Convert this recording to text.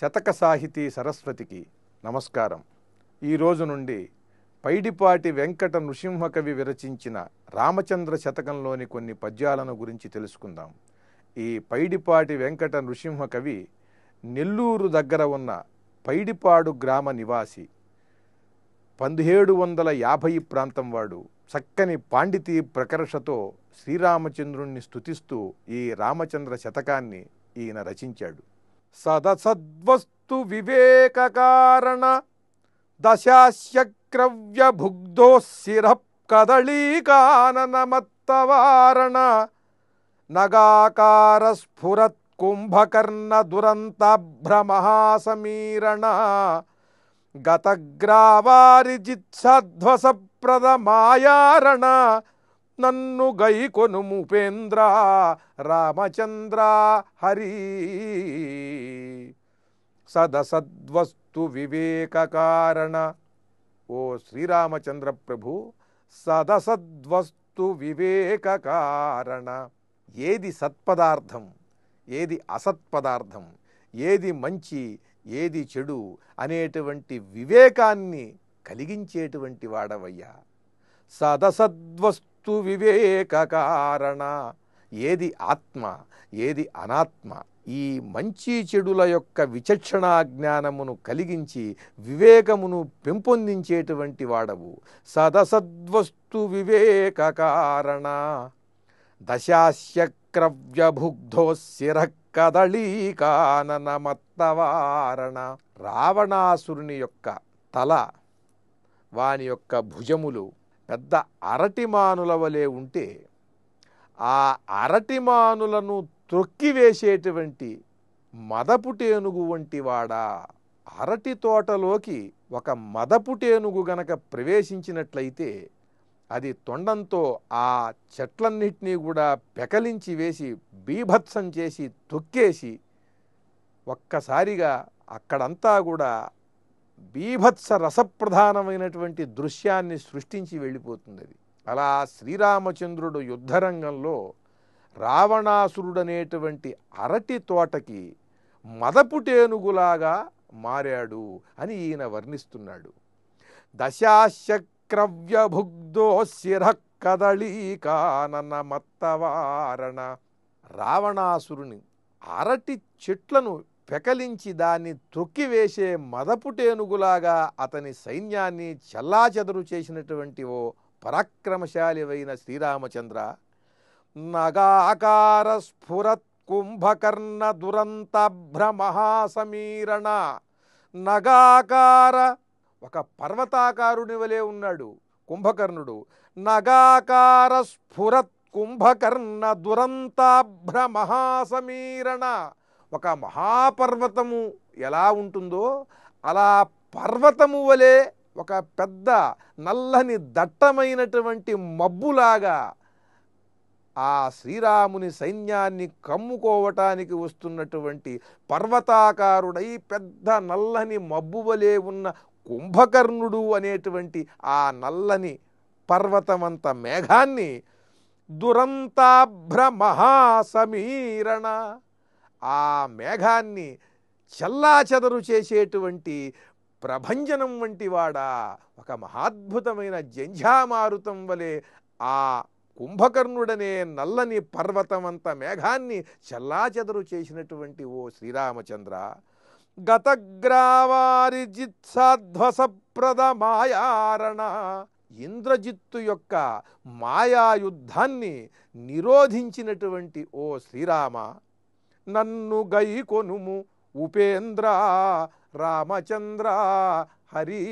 శతక సాహితీ సరస్వతికి నమస్కారం. ఈ రోజు నుండి పైడిపాటి వెంకట నృసింహకవి విరచించిన రామచంద్ర శతకంలోని కొన్ని పద్యాలను గురించి తెలుసుకుందాం. ఈ పైడిపాటి వెంకట నృసింహకవి నెల్లూరు దగ్గర ఉన్న పైడిపాడు గ్రామ నివాసి. పదిహేడు వందల యాభై ప్రాంతం వాడు. చక్కని పాండితీ ప్రకర్షతో శ్రీరామచంద్రుణ్ణి స్తుతిస్తూ ఈ రామచంద్ర శతకాన్ని ఈయన రచించాడు. సదసద్వస్తు వివేక కారణ దశాస్యక్రవ్య భుగ్ధోశిర కదళీకాననమత్తవారణ నగాకార స్ఫురత్ కుంభకర్ణ దురంత భ్రమహాసమీరణ గతగ్రావారిజిత్సధ్వసప్రద మాయారణ నన్ను గైకొను ముపేంద్ర రామచంద్ర హరి. సదసద్వస్తు వివేక కారణ. ఓ శ్రీరామచంద్ర ప్రభు సదసద్వస్తు వివేక కారణ. ఏది సత్పదార్థం ఏది అసత్పదార్థం ఏది మంచి ఏది చెడు అనేటువంటి వివేకాన్ని కలిగించేటువంటి వాడవయ్యా. సదసద్వస్తు వివేక కారణ. ఏది ఆత్మ ఏది అనాత్మ ఈ మంచి చెడుల యొక్క విచక్షణా జ్ఞానమును కలిగించి వివేకమును పెంపొందించేటువంటి వాడవు. సదసద్వస్తు వివేక కారణ. దశాస్యక్రవ్యభుగ్ధో శిర కదళీకాననమత్తవారణ రావణాసురుని యొక్క తల వాని యొక్క భుజములు పెద్ద అరటిమానుల వలె ఉంటే ఆ అరటిమానులను త్రొక్కివేసేటువంటి మదపుటేనుగు వంటి వాడా అరటి తోటలోకి ఒక మదపుటేనుగు గనక ప్రవేశించినట్లయితే అది తొండంతో ఆ చెట్లన్నిటినీ కూడా పెకలించి వేసి బీభత్సం చేసి తొక్కేసి ఒక్కసారిగా అక్కడంతా కూడా బీభత్స రసప్రధానమైనటువంటి దృశ్యాన్ని సృష్టించి వెళ్ళిపోతుంది అది. అలా శ్రీరామచంద్రుడు యుద్ధరంగంలో రావణాసురుడనేటువంటి అరటి తోటకి మదపుటేనుగులాగా మారాడు అని ఈయన వర్ణిస్తున్నాడు. దశాశక్రవ్యభుగ్ధో శిర కదళీకాననమత్తవారణ రావణాసురుని అరటి చెట్లను పెకలించి దాన్ని త్రొక్కివేసే మదపుటేనుగులాగా అతని సైన్యాన్ని చెల్లాచెదరు చేసినటువంటి ఓ పరాక్రమశాలివైన శ్రీరామచంద్ర నగాకార స్ఫురత్ కుంభకర్ణ దురంత భ్రమహాసమీరణ నగాకార ఒక పర్వతాకారుని వలె ఉన్నాడు కుంభకర్ణుడు నగాకార స్ఫురత్ కుంభకర్ణ దురంతాభ్ర మహాసమీరణ ఒక మహాపర్వతము ఎలా ఉంటుందో అలా పర్వతము వలె ఒక పెద్ద నల్లని దట్టమైనటువంటి మబ్బులాగా ఆ శ్రీరాముని సైన్యాన్ని కమ్ముకోవటానికి వస్తున్నటువంటి పర్వతాకారుడై పెద్ద నల్లని మబ్బు వలె ఉన్న కుంభకర్ణుడు అనేటువంటి ఆ నల్లని పర్వతమంత మేఘాన్ని దురంతాభ్ర మహాసమీరణ ఆ మేఘాన్ని చల్లాచెదరు చేసేటువంటి ప్రభంజనం వంటి వాడా ఒక మహాద్భుతమైన జంఝామారుతం వలె ఆ కుంభకర్ణుడనే నల్లని పర్వతమంత మేఘాన్ని చల్లాచెదరు చేసినటువంటి ఓ శ్రీరామచంద్ర. గతగ్రావారిజిత్సాధ్వసప్రద మాయారణ ఇంద్రజిత్తు యొక్క మాయాయుద్ధాన్ని నిరోధించినటువంటి ఓ శ్రీరామ. నన్ను గైకొనుము ఉపేంద్ర రామచంద్ర హరి.